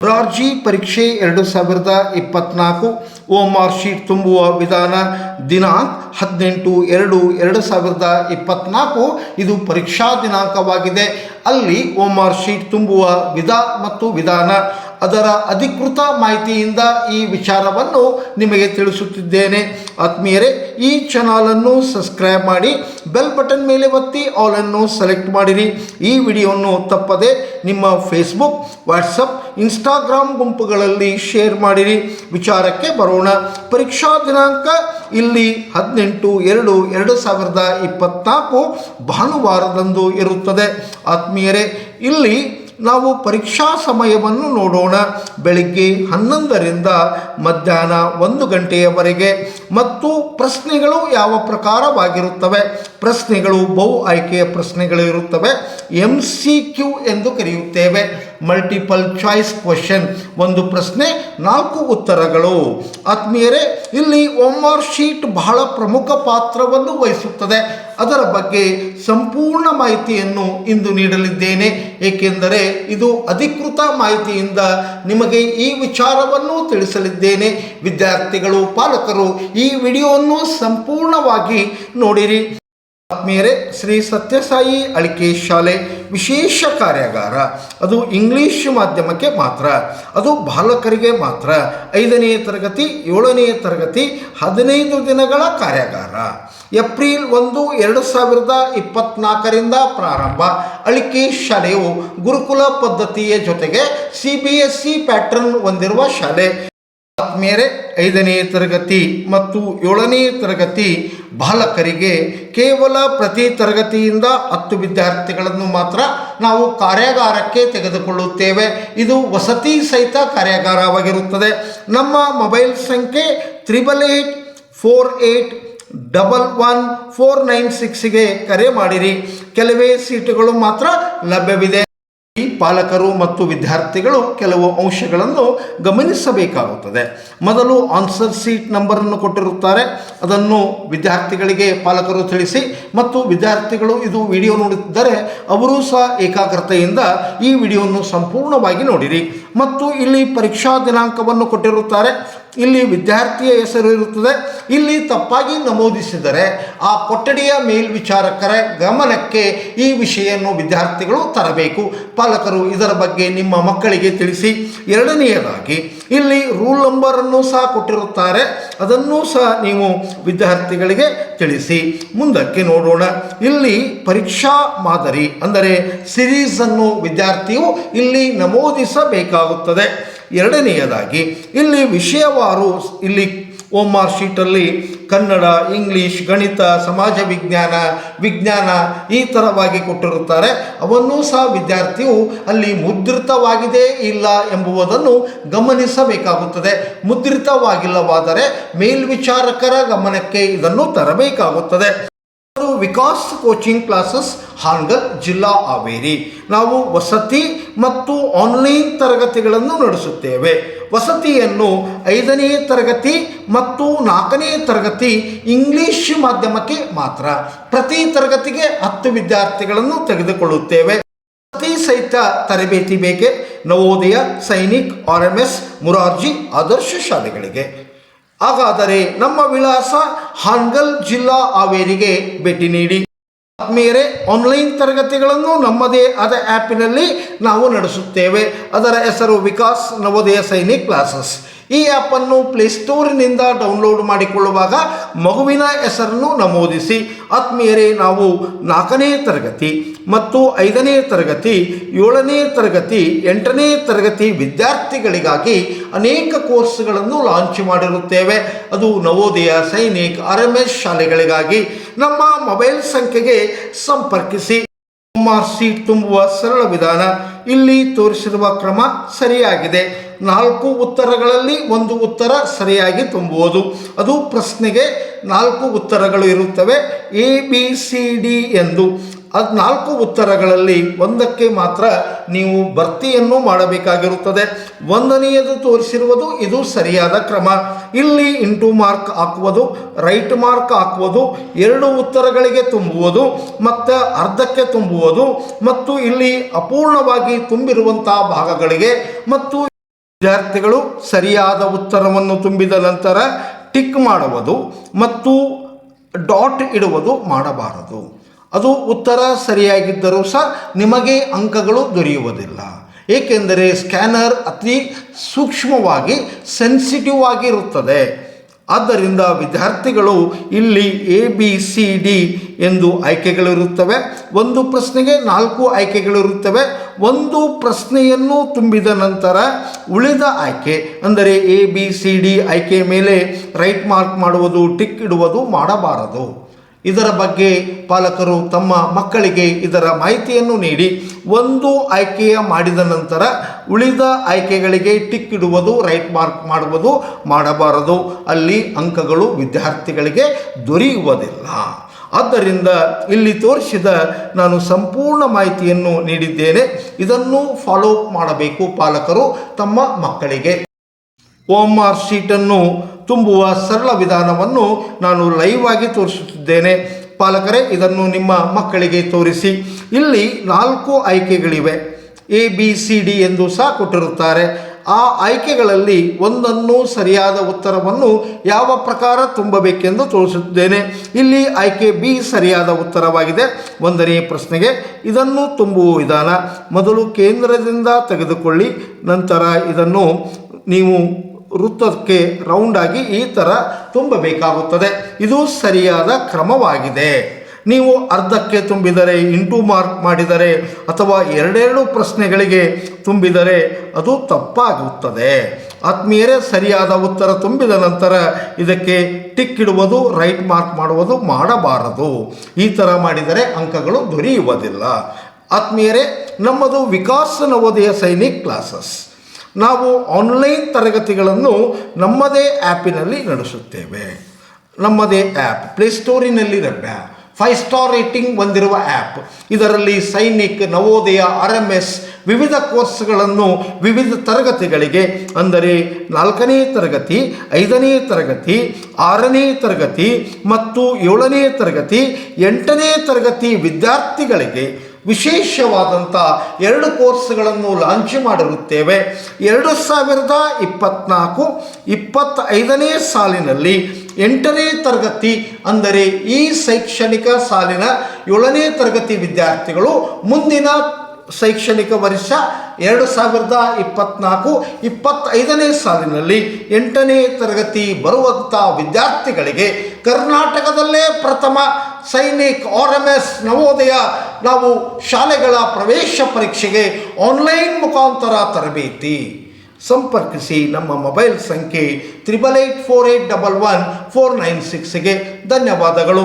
ರಾರ್ಜಿ ಪರೀಕ್ಷೆ ಎರಡು ಸಾವಿರದ ಇಪ್ಪತ್ನಾಲ್ಕು ಓ ಮಾರ್ಕ್ ಶೀಟ್ ತುಂಬುವ ವಿಧಾನ ದಿನಾಂಕ ಹದಿನೆಂಟು ಎರಡು ಎರಡು ಸಾವಿರದ ಇಪ್ಪತ್ನಾಲ್ಕು ಇದು ಪರೀಕ್ಷಾ ದಿನಾಂಕವಾಗಿದೆ. ಅಲ್ಲಿ ಓ ಮಾರ್ಕ್ ಶೀಟ್ ತುಂಬುವ ವಿಧ ಮತ್ತು ವಿಧಾನ. ಅದರ ಅಧಿಕೃತ ಮಾಹಿತಿಯಿಂದ ಈ ವಿಚಾರವನ್ನು ನಿಮಗೆ ತಿಳಿಸುತ್ತಿದ್ದೇನೆ. ಆತ್ಮೀಯರೇ, ಈ ಚಾನಲನ್ನು ಸಬ್ಸ್ಕ್ರೈಬ್ ಮಾಡಿ ಬೆಲ್ ಬಟನ್ ಮೇಲೆ ಒತ್ತಿ ಆಲನ್ನು ಸೆಲೆಕ್ಟ್ ಮಾಡಿರಿ. ಈ ವಿಡಿಯೋವನ್ನು ತಪ್ಪದೆ ನಿಮ್ಮ ಫೇಸ್ಬುಕ್ ವಾಟ್ಸಪ್ ಇನ್ಸ್ಟಾಗ್ರಾಮ್ ಗುಂಪುಗಳಲ್ಲಿ ಶೇರ್ ಮಾಡಿರಿ. ವಿಚಾರಕ್ಕೆ ಬರೋಣ. ಪರೀಕ್ಷಾ ದಿನಾಂಕ ಇಲ್ಲಿ ಹದಿನೆಂಟು ಎರಡು ಎರಡು ಸಾವಿರದ ಇಪ್ಪತ್ತ್ನಾಲ್ಕು ಭಾನುವಾರದಂದು ಇರುತ್ತದೆ. ಆತ್ಮೀಯರೇ, ಇಲ್ಲಿ ನಾವು ಪರೀಕ್ಷಾ ಸಮಯವನ್ನು ನೋಡೋಣ. ಬೆಳಿಗ್ಗೆ ಹನ್ನೊಂದರಿಂದ ಮಧ್ಯಾಹ್ನ ಒಂದು ಗಂಟೆಯವರೆಗೆ. ಮತ್ತು ಪ್ರಶ್ನೆಗಳು ಯಾವ ಪ್ರಕಾರವಾಗಿರುತ್ತವೆ? ಪ್ರಶ್ನೆಗಳು ಬಹು ಆಯ್ಕೆಯ ಪ್ರಶ್ನೆಗಳು ಇರುತ್ತವೆ ಎಂ ಸಿ ಕ್ಯೂ ಎಂದು ಕರೆಯುತ್ತೇವೆ. ಮಲ್ಟಿಪಲ್ ಚಾಯ್ಸ್ ಕ್ವಶನ್ ಒಂದು ಪ್ರಶ್ನೆ, ನಾಲ್ಕು ಉತ್ತರಗಳು. ಆತ್ಮೀಯರೇ, ಇಲ್ಲಿ ಒಮ್ಮಾರ್ ಶೀಟ್ ಬಹಳ ಪ್ರಮುಖ ಪಾತ್ರವನ್ನು ವಹಿಸುತ್ತದೆ. ಅದರ ಬಗ್ಗೆ ಸಂಪೂರ್ಣ ಮಾಹಿತಿಯನ್ನು ಇಂದು ನೀಡಲಿದ್ದೇನೆ. ಏಕೆಂದರೆ ಇದು ಅಧಿಕೃತ ಮಾಹಿತಿಯಿಂದ ನಿಮಗೆ ಈ ವಿಚಾರವನ್ನು ತಿಳಿಸಲಿದ್ದೇನೆ. ವಿದ್ಯಾರ್ಥಿಗಳು, ಪಾಲಕರು ಈ ವಿಡಿಯೋವನ್ನು ಸಂಪೂರ್ಣವಾಗಿ ನೋಡಿರಿ. ಆತ್ಮೀಯರೇ, ಶ್ರೀ ಸತ್ಯಸಾಯಿ ಅಳಿಕೆ ಶಾಲೆ ವಿಶೇಷ ಕಾರ್ಯಾಗಾರ. ಅದು ಇಂಗ್ಲಿಷ್ ಮಾಧ್ಯಮಕ್ಕೆ ಮಾತ್ರ, ಅದು ಬಾಲಕರಿಗೆ ಮಾತ್ರ. ಐದನೆಯ ತರಗತಿ ಏಳನೆಯ ತರಗತಿ, ಹದಿನೈದು ದಿನಗಳ ಕಾರ್ಯಾಗಾರ. ಏಪ್ರಿಲ್ ಒಂದು, ಎರಡು ಸಾವಿರದ ಇಪ್ಪತ್ನಾಲ್ಕರಿಂದ ಪ್ರಾರಂಭ. ಅಳಿಕೆ ಶಾಲೆಯು ಗುರುಕುಲ ಪದ್ಧತಿಯ ಜೊತೆಗೆ C B S E pattern ಹೊಂದಿರುವ ಶಾಲೆ. ಆತ್ಮೀಯರೇ, ಐದನೇ ತರಗತಿ ಮತ್ತು ಏಳನೇ ತರಗತಿ ಬಾಲಕರಿಗೆ ಕೇವಲ ಪ್ರತಿ ತರಗತಿಯಿಂದ ಹತ್ತು ವಿದ್ಯಾರ್ಥಿಗಳನ್ನು ಮಾತ್ರ ನಾವು ಕಾರ್ಯಾಗಾರಕ್ಕೆ ತೆಗೆದುಕೊಳ್ಳುತ್ತೇವೆ. ಇದು ವಸತಿ ಸಹಿತ ಕಾರ್ಯಾಗಾರವಾಗಿರುತ್ತದೆ. ನಮ್ಮ ಮೊಬೈಲ್ ಸಂಖ್ಯೆ triple eight four eight double one four nine ಸಿಕ್ಸ್ಗೆ ಕರೆ ಮಾಡಿರಿ. ಕೆಲವೇ ಸೀಟುಗಳು ಮಾತ್ರ ಲಭ್ಯವಿದೆ. ಪಾಲಕರು ಮತ್ತು ವಿದ್ಯಾರ್ಥಿಗಳು ಕೆಲವು ಅಂಶಗಳನ್ನು ಗಮನಿಸಬೇಕಾಗುತ್ತದೆ. ಮೊದಲು ಆನ್ಸರ್ ಸೀಟ್ ನಂಬರನ್ನು ಕೊಟ್ಟಿರುತ್ತಾರೆ. ಅದನ್ನು ವಿದ್ಯಾರ್ಥಿಗಳಿಗೆ ಪಾಲಕರು ತಿಳಿಸಿ ಮತ್ತು ವಿದ್ಯಾರ್ಥಿಗಳು ಇದು ವಿಡಿಯೋ ನೋಡುತ್ತಿದ್ದರೆ ಅವರು ಸಹ ಏಕಾಗ್ರತೆಯಿಂದ ಈ ವಿಡಿಯೋವನ್ನು ಸಂಪೂರ್ಣವಾಗಿ ನೋಡಿರಿ. ಮತ್ತು ಇಲ್ಲಿ ಪರೀಕ್ಷಾ ದಿನಾಂಕವನ್ನು ಕೊಟ್ಟಿರುತ್ತಾರೆ. ಇಲ್ಲಿ ವಿದ್ಯಾರ್ಥಿಯ ಹೆಸರು ಇರುತ್ತದೆ. ಇಲ್ಲಿ ತಪ್ಪಾಗಿ ನಮೂದಿಸಿದರೆ ಆ ಕೊಠಡಿಯ ಮೇಲ್ವಿಚಾರಕರ ಗಮನಕ್ಕೆ ಈ ವಿಷಯವನ್ನು ವಿದ್ಯಾರ್ಥಿಗಳು ತರಬೇಕು. ಪಾಲಕರು ಇದರ ಬಗ್ಗೆ ನಿಮ್ಮ ಮಕ್ಕಳಿಗೆ ತಿಳಿಸಿ. ಎರಡನೆಯದಾಗಿ, ಇಲ್ಲಿ ರೂಲ್ ನಂಬರನ್ನು ಸಹ ಕೊಟ್ಟಿರುತ್ತಾರೆ. ಅದನ್ನು ಸಹ ನೀವು ವಿದ್ಯಾರ್ಥಿಗಳಿಗೆ ತಿಳಿಸಿ. ಮುಂದಕ್ಕೆ ನೋಡೋಣ. ಇಲ್ಲಿ ಪರೀಕ್ಷಾ ಮಾದರಿ, ಅಂದರೆ ಸಿರೀಸನ್ನು ವಿದ್ಯಾರ್ಥಿಯು ಇಲ್ಲಿ ನಮೂದಿಸಬೇಕಾಗುತ್ತದೆ. ಎರಡನೆಯದಾಗಿ, ಇಲ್ಲಿ ವಿಷಯವಾರು ಇಲ್ಲಿ ಓಮಾರ್ ಶೀಟಲ್ಲಿ ಕನ್ನಡ, ಇಂಗ್ಲೀಷ್, ಗಣಿತ, ಸಮಾಜ ವಿಜ್ಞಾನ ವಿಜ್ಞಾನ ಈ ಥರವಾಗಿ ಕೊಟ್ಟಿರುತ್ತಾರೆ. ಅವನ್ನೂ ಸಹ ವಿದ್ಯಾರ್ಥಿಯು ಅಲ್ಲಿ ಮುದ್ರಿತವಾಗಿದೆ ಇಲ್ಲ ಎಂಬುವುದನ್ನು ಗಮನಿಸಬೇಕಾಗುತ್ತದೆ. ಮುದ್ರಿತವಾಗಿಲ್ಲವಾದರೆ ಮೇಲ್ವಿಚಾರಕರ ಗಮನಕ್ಕೆ ಇದನ್ನು ತರಬೇಕಾಗುತ್ತದೆ. ವಿಕಾಸ್ ಕೋಚಿಂಗ್ ಕ್ಲಾಸಸ್ ಹಾನ್ಗಲ್ ಜಿಲ್ಲಾ ಹಾವೇರಿ. ನಾವು ವಸತಿ ಮತ್ತು ಆನ್ಲೈನ್ ತರಗತಿಗಳನ್ನು ನಡೆಸುತ್ತೇವೆ. ವಸತಿಯನ್ನು ಐದನೇ ತರಗತಿ ಮತ್ತು ನಾಲ್ಕನೇ ತರಗತಿ ಇಂಗ್ಲಿಷ್ ಮಾಧ್ಯಮಕ್ಕೆ ಮಾತ್ರ. ಪ್ರತಿ ತರಗತಿಗೆ ಹತ್ತು ವಿದ್ಯಾರ್ಥಿಗಳನ್ನು ತೆಗೆದುಕೊಳ್ಳುತ್ತೇವೆ. ವಸತಿ ಸಹಿತ ತರಬೇತಿ ಬೇಕೆ? Navodaya, Sainik R M S Morarji Adarsh ಶಾಲೆಗಳಿಗೆ. ಹಾಗಾದರೆ ನಮ್ಮ ವಿಳಾಸ ಹಾನ್ಗಲ್ ಜಿಲ್ಲಾ ಹಾವೇರಿಗೆ ಭೇಟಿ ನೀಡಿ. ಆತ್ಮೀಯರೇ ಆನ್ಲೈನ್ ತರಗತಿಗಳನ್ನು ನಮ್ಮದೇ ಆದ ಆ್ಯಪಿನಲ್ಲಿ ನಾವು ನಡೆಸುತ್ತೇವೆ. ಅದರ ಹೆಸರು ವಿಕಾಸ್ ನವೋದಯ ಸೈನಿಕ್ ಕ್ಲಾಸಸ್. ಈ ಆ್ಯಪನ್ನು ಪ್ಲೇಸ್ಟೋರಿನಿಂದ ಡೌನ್ಲೋಡ್ ಮಾಡಿಕೊಳ್ಳುವಾಗ ಮಗುವಿನ ಹೆಸರನ್ನು ನಮೂದಿಸಿ. ಆತ್ಮೀಯರೇ, ನಾವು ನಾಲ್ಕನೇ ತರಗತಿ ಮತ್ತು ಐದನೇ ತರಗತಿ, ಏಳನೇ ತರಗತಿ, ಎಂಟನೇ ತರಗತಿ ವಿದ್ಯಾರ್ಥಿಗಳಿಗಾಗಿ ಅನೇಕ ಕೋರ್ಸ್ಗಳನ್ನು ಲಾಂಚ್ ಮಾಡಿರುತ್ತೇವೆ. ಅದು Navodaya Sainik R M S ಶಾಲೆಗಳಿಗಾಗಿ. ನಮ್ಮ ಮೊಬೈಲ್ ಸಂಖ್ಯೆಗೆ ಸಂಪರ್ಕಿಸಿ. ಸೀಟ್ ತುಂಬುವ ಸರಳ ವಿಧಾನ. ಇಲ್ಲಿ ತೋರಿಸಿರುವ ಕ್ರಮ ಸರಿಯಾಗಿದೆ. ನಾಲ್ಕು ಉತ್ತರಗಳಲ್ಲಿ ಒಂದು ಉತ್ತರ ಸರಿಯಾಗಿ ತುಂಬುವುದು. ಅದು ಪ್ರಶ್ನೆಗೆ ನಾಲ್ಕು ಉತ್ತರಗಳು ಇರುತ್ತವೆ. ಎ, ಬಿ, ಸಿ, ಡಿ ಎಂದು. ಅದು ನಾಲ್ಕು ಉತ್ತರಗಳಲ್ಲಿ ಒಂದಕ್ಕೆ ಮಾತ್ರ ನೀವು ಭರ್ತಿಯನ್ನು ಮಾಡಬೇಕಾಗಿರುತ್ತದೆ. ಒಂದನೆಯದು ತೋರಿಸಿರುವುದು ಇದು ಸರಿಯಾದ ಕ್ರಮ. ಇಲ್ಲಿ ಇಂಟು ಮಾರ್ಕ್ ಹಾಕುವುದು, ರೈಟ್ ಮಾರ್ಕ್ ಹಾಕುವುದು, ಎರಡು ಉತ್ತರಗಳಿಗೆ ತುಂಬುವುದು, ಮತ್ತು ಅರ್ಧಕ್ಕೆ ತುಂಬುವುದು, ಮತ್ತು ಇಲ್ಲಿ ಅಪೂರ್ಣವಾಗಿ ತುಂಬಿರುವಂಥ ಭಾಗಗಳಿಗೆ, ಮತ್ತು ವಿದ್ಯಾರ್ಥಿಗಳು ಸರಿಯಾದ ಉತ್ತರವನ್ನು ತುಂಬಿದ ನಂತರ ಟಿಕ್ ಮಾಡುವುದು ಮತ್ತು ಡಾಟ್ ಇಡುವುದು ಮಾಡಬಾರದು. ಅದು ಉತ್ತರ ಸರಿಯಾಗಿದ್ದರೂ ಸಹ ನಿಮಗೆ ಅಂಕಗಳು ದೊರೆಯುವುದಿಲ್ಲ. ಏಕೆಂದರೆ ಸ್ಕ್ಯಾನರ್ ಅತಿ ಸೂಕ್ಷ್ಮವಾಗಿ ಸೆನ್ಸಿಟಿವ್ ಆಗಿರುತ್ತದೆ. ಆದ್ದರಿಂದ ವಿದ್ಯಾರ್ಥಿಗಳು ಇಲ್ಲಿ ಎ ಬಿ ಸಿ ಡಿ ಎಂದು ಆಯ್ಕೆಗಳಿರುತ್ತವೆ. ಒಂದು ಪ್ರಶ್ನೆಗೆ ನಾಲ್ಕು ಆಯ್ಕೆಗಳಿರುತ್ತವೆ. ಒಂದು ಪ್ರಶ್ನೆಯನ್ನು ತುಂಬಿದ ನಂತರ ಉಳಿದ ಆಯ್ಕೆ ಅಂದರೆ ಎ ಬಿ ಸಿ ಡಿ ಆಯ್ಕೆ ಮೇಲೆ ರೈಟ್ ಮಾರ್ಕ್ ಮಾಡುವುದು ಟಿಕ್ ಇಡುವುದು ಮಾಡಬಾರದು. ಇದರ ಬಗ್ಗೆ ಪಾಲಕರು ತಮ್ಮ ಮಕ್ಕಳಿಗೆ ಇದರ ಮಾಹಿತಿಯನ್ನು ನೀಡಿ, ಒಂದು ಆಯ್ಕೆಯ ಮಾಡಿದ ನಂತರ ಉಳಿದ ಆಯ್ಕೆಗಳಿಗೆ ಟಿಕ್ ಇಡುವುದು, ರೈಟ್ ಮಾರ್ಕ್ ಮಾಡುವುದು ಮಾಡಬಾರದು. ಅಲ್ಲಿ ಅಂಕಗಳು ವಿದ್ಯಾರ್ಥಿಗಳಿಗೆ ದೊರೆಯುವುದಿಲ್ಲ. ಆದ್ದರಿಂದ ಇಲ್ಲಿ ತೋರಿಸಿದ ನಾನು ಸಂಪೂರ್ಣ ಮಾಹಿತಿಯನ್ನು ನೀಡಿದ್ದೇನೆ. ಇದನ್ನು ಫಾಲೋ ಮಾಡಬೇಕು ಪಾಲಕರು ತಮ್ಮ ಮಕ್ಕಳಿಗೆ. ಓಮ್ ಆರ್ ಶೀಟನ್ನು ತುಂಬುವ ಸರಳ ವಿಧಾನವನ್ನು ನಾನು ಲೈವ್ ಆಗಿ ತೋರಿಸುತ್ತಿದ್ದೇನೆ. ಪಾಲಕರೇ, ಇದನ್ನು ನಿಮ್ಮ ಮಕ್ಕಳಿಗೆ ತೋರಿಸಿ. ಇಲ್ಲಿ ನಾಲ್ಕು ಆಯ್ಕೆಗಳಿವೆ. ಎ ಬಿ ಸಿ ಡಿ ಎಂದು ಸಹ ಕೊಟ್ಟಿರುತ್ತಾರೆ. ಆ ಆಯ್ಕೆಗಳಲ್ಲಿ ಒಂದನ್ನು ಸರಿಯಾದ ಉತ್ತರವನ್ನು ಯಾವ ಪ್ರಕಾರ ತುಂಬಬೇಕೆಂದು ತೋರಿಸುತ್ತೇನೆ ಇಲ್ಲಿ ಆಯ್ಕೆ ಬಿ ಸರಿಯಾದ ಉತ್ತರವಾಗಿದೆ. ಒಂದನೇ ಪ್ರಶ್ನೆಗೆ, ಇದನ್ನು ತುಂಬುವ ವಿಧಾನ. ಮೊದಲು ಕೇಂದ್ರದಿಂದ ತೆಗೆದುಕೊಳ್ಳಿ, ನಂತರ ಇದನ್ನು ನೀವು ವೃತ್ತಕ್ಕೆ ರೌಂಡ್ ಆಗಿ ಈ ಥರ ತುಂಬಬೇಕಾಗುತ್ತದೆ. ಇದು ಸರಿಯಾದ ಕ್ರಮವಾಗಿದೆ. ನೀವು ಅರ್ಧಕ್ಕೆ ತುಂಬಿದರೆ ಇಂಟು ಮಾರ್ಕ್ ಮಾಡಿದರೆ ಅಥವಾ ಎರಡೆರಡು ಪ್ರಶ್ನೆಗಳಿಗೆ ತುಂಬಿದರೆ ಅದು ತಪ್ಪಾಗುತ್ತದೆ. ಆತ್ಮೀಯರೇ, ಸರಿಯಾದ ಉತ್ತರ ತುಂಬಿದ ನಂತರ ಇದಕ್ಕೆ ಟಿಕ್ ಇಡುವುದು ರೈಟ್ ಮಾರ್ಕ್ ಮಾಡುವುದು ಮಾಡಬಾರದು. ಈ ಥರ ಮಾಡಿದರೆ ಅಂಕಗಳು ದೊರೆಯುವುದಿಲ್ಲ. ಆತ್ಮೀಯರೇ, ನಮ್ಮದು ವಿಕಾಸ ನವೋದಯ ಸೈನಿಕ್ ಕ್ಲಾಸಸ್ ನಾವು ಆನ್ಲೈನ್ ತರಗತಿಗಳನ್ನು ನಮ್ಮದೇ ಆ್ಯಪಿನಲ್ಲಿ ನಡೆಸುತ್ತೇವೆ. ನಮ್ಮದೇ ಆ್ಯಪ್ ಪ್ಲೇಸ್ಟೋರಿನಲ್ಲಿ ಲಭ್ಯ ಫೈವ್ ಸ್ಟಾರ್ ರೇಟಿಂಗ್ ಹೊಂದಿರುವ ಆ್ಯಪ್ ಇದರಲ್ಲಿ Sainik, Navodaya R M S ವಿವಿಧ ಕೋರ್ಸ್ಗಳನ್ನು ವಿವಿಧ ತರಗತಿಗಳಿಗೆ ಅಂದರೆ ನಾಲ್ಕನೇ ತರಗತಿ, ಐದನೇ ತರಗತಿ, ಆರನೇ ತರಗತಿ ಮತ್ತು ಏಳನೇ ತರಗತಿ, ಎಂಟನೇ ತರಗತಿ ವಿದ್ಯಾರ್ಥಿಗಳಿಗೆ ವಿಶೇಷವಾದಂಥ ಎರಡು ಕೋರ್ಸ್ಗಳನ್ನು ಲಾಂಚ್ ಮಾಡಿರುತ್ತೇವೆ. ಎರಡು ಸಾವಿರದ ಇಪ್ಪತ್ತ್ನಾಲ್ಕು ಇಪ್ಪತ್ತೈದನೇ ಸಾಲಿನಲ್ಲಿ ಎಂಟನೇ ತರಗತಿ ಅಂದರೆ ಈ ಶೈಕ್ಷಣಿಕ ಸಾಲಿನ ಏಳನೇ ತರಗತಿ ವಿದ್ಯಾರ್ಥಿಗಳು ಮುಂದಿನ ಶೈಕ್ಷಣಿಕ ವರ್ಷ ಎರಡು ಸಾವಿರದ ಇಪ್ಪತ್ತ್ನಾಲ್ಕು ಇಪ್ಪತ್ತೈದನೇ ಸಾಲಿನಲ್ಲಿ ಎಂಟನೇ ತರಗತಿ ಬರುವಂಥ ವಿದ್ಯಾರ್ಥಿಗಳಿಗೆ ಕರ್ನಾಟಕದಲ್ಲೇ ಪ್ರಥಮ Sainik R M S Navodaya ನಾವು ಶಾಲೆಗಳ ಪ್ರವೇಶ ಪರೀಕ್ಷೆಗೆ ಆನ್ಲೈನ್ ಮುಖಾಂತರ ತರಬೇತಿ. ಸಂಪರ್ಕಿಸಿ ನಮ್ಮ ಮೊಬೈಲ್ ಸಂಖ್ಯೆ triple eight four eight double one four nine ಸಿಕ್ಸ್ಗೆ ಧನ್ಯವಾದಗಳು.